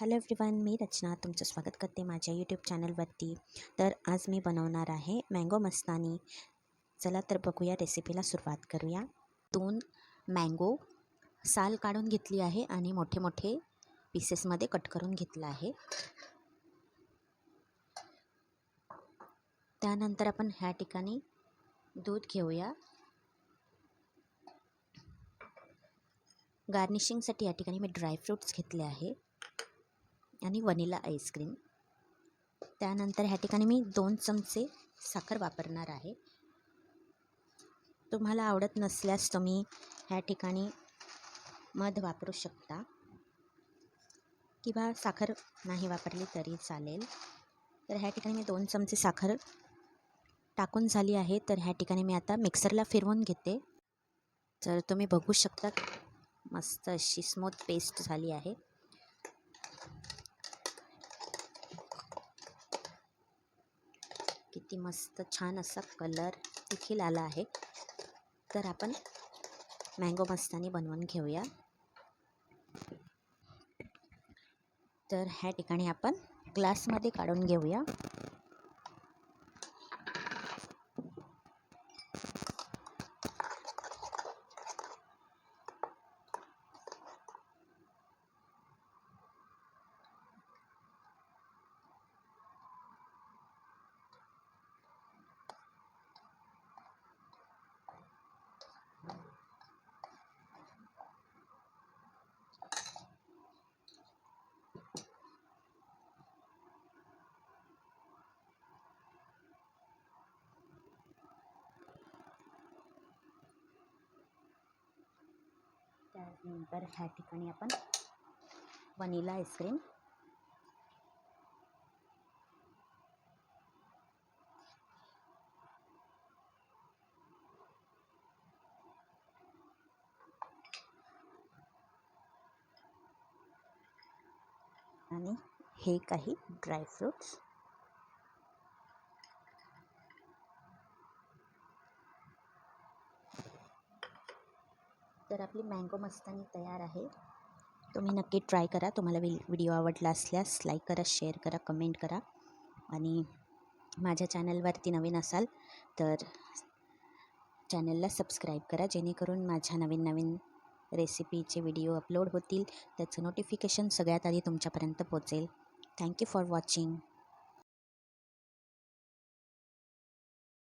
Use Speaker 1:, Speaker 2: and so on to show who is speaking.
Speaker 1: Hello everyone मी रचना तुमचं स्वागत करते माझ्या यूट्यूब चॅनलवरती. तर आज मी बनवणार आहे मँगो मस्तानी. चला तर बघूया रेसिपीला सुरुवात करूया. दोन मँगो साल काढून घेतली आहे आणि मोठे मोठे पीसेसमध्ये कट करून घेतलं आहे. त्यानंतर आपण ह्या ठिकाणी दूध घेऊया. गार्निशिंगसाठी या ठिकाणी मी ड्रायफ्रूट्स घेतले आहे. आणि वनिला आईस्क्रीम. त्यानंतर ह्या ठिकाणी मी दोन चमचे साखर वापरणार आहे. तुम्हाला आवडत नसल्यास तुम्ही ह्या ठिकाणी मध वापरू शकता. किंवा साखर नाही वापरली तरी चालेल. तर ह्या ठिकाणी मी दोन चमचे साखर टाकून झाली आहे. तर ह्या ठिकाणी मी आता मिक्सरला फिरवून घेते. तर तुम्ही बघू शकता मस्त अशी स्मूथ पेस्ट झाली आहे. किती मस्त छान असा कलर देखील आला आहे. तर आपण मँगो मस्तानी बनवून घेऊया. तर ह्या ठिकाणी आपण ग्लासमध्ये काढून घेऊया. तर ह्या ठिकाणी आपण वनिला आईस्क्रीम आणि हे काही ड्रायफ्रूट्स तर आपली मँगो मस्तानी तयार आहे. तुम्ही नक्की ट्राय करा. तुम्हाला वि व्हिडिओ आवडला असल्यास लाईक करा शेअर करा कमेंट करा. आणि माझ्या चॅनलवरती नवीन असाल तर चॅनलला सबस्क्राईब करा. जेणेकरून माझ्या नवीन नवीन रेसिपीचे व्हिडिओ अपलोड होतील. त्याचं नोटिफिकेशन सगळ्यात आधी तुमच्यापर्यंत पोचेल थँक्यू फॉर वॉचिंग